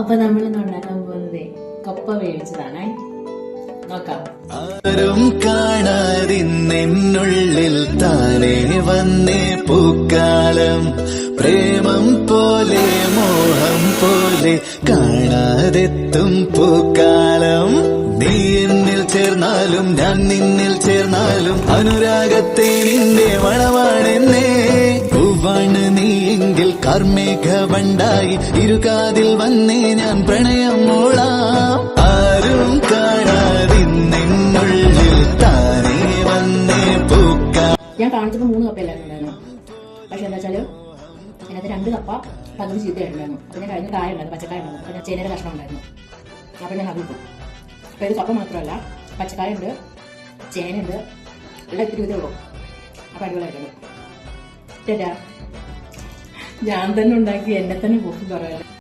അപ്പൊ നമ്മൾ ഉണ്ടാക്കാൻ പോകുന്നത് കപ്പ വേവിച്ചതാണേ നോക്കാം. ആരും കാണാതിന്നുള്ളിൽ താനേ വന്നേ പൂക്കാലം. പ്രേമം പോലെ മോഹം പോലെ കാണാതെത്തും പൂക്കാലം. നീ എന്നിൽ ചേർന്നാലും ഞാൻ നിന്നിൽ ചേർന്നാലും അനുരാഗത്തെ നിന്റെ നീ എങ്കിൽ കർമ്മേഘവണ്ടായി ഇരുകാതിൽ വന്നേ ഞാൻ പ്രണയം മൂളാം. ആരും കാണാതിന്നുള്ളിൽ താനേ വന്നേ പൂക്ക. ഞാൻ കാണിച്ചത് മൂന്ന് കപ്പയല്ലായിരുന്നു പക്ഷെ എന്താ വെച്ചാൽ അതിനകത്ത് രണ്ട് കപ്പ പകുതി ചീത്തയായിട്ടുണ്ടായിരുന്നു. പിന്നെ കഴിഞ്ഞ കായ ഉണ്ടായിരുന്നു പച്ചക്കായ ഉണ്ടായിരുന്നു പിന്നെ ചേനയുടെ ഉണ്ടായിരുന്നു. അപ്പൊ ഞാൻ അതിട്ടു അപ്പൊ ഇത് കപ്പ മാത്രമല്ല പച്ചക്കായ ഉണ്ട് ചേനയുണ്ട് എല്ലാം ഇത്തിരി ഇതേ ഉള്ളൂ. അപ്പൊ അടിപൊളിയായിട്ടുള്ളൂ ചേട്ടാ ഞാൻ തന്നെ ഉണ്ടാക്കി എന്നെ തന്നെ പൊക്കി പറയാം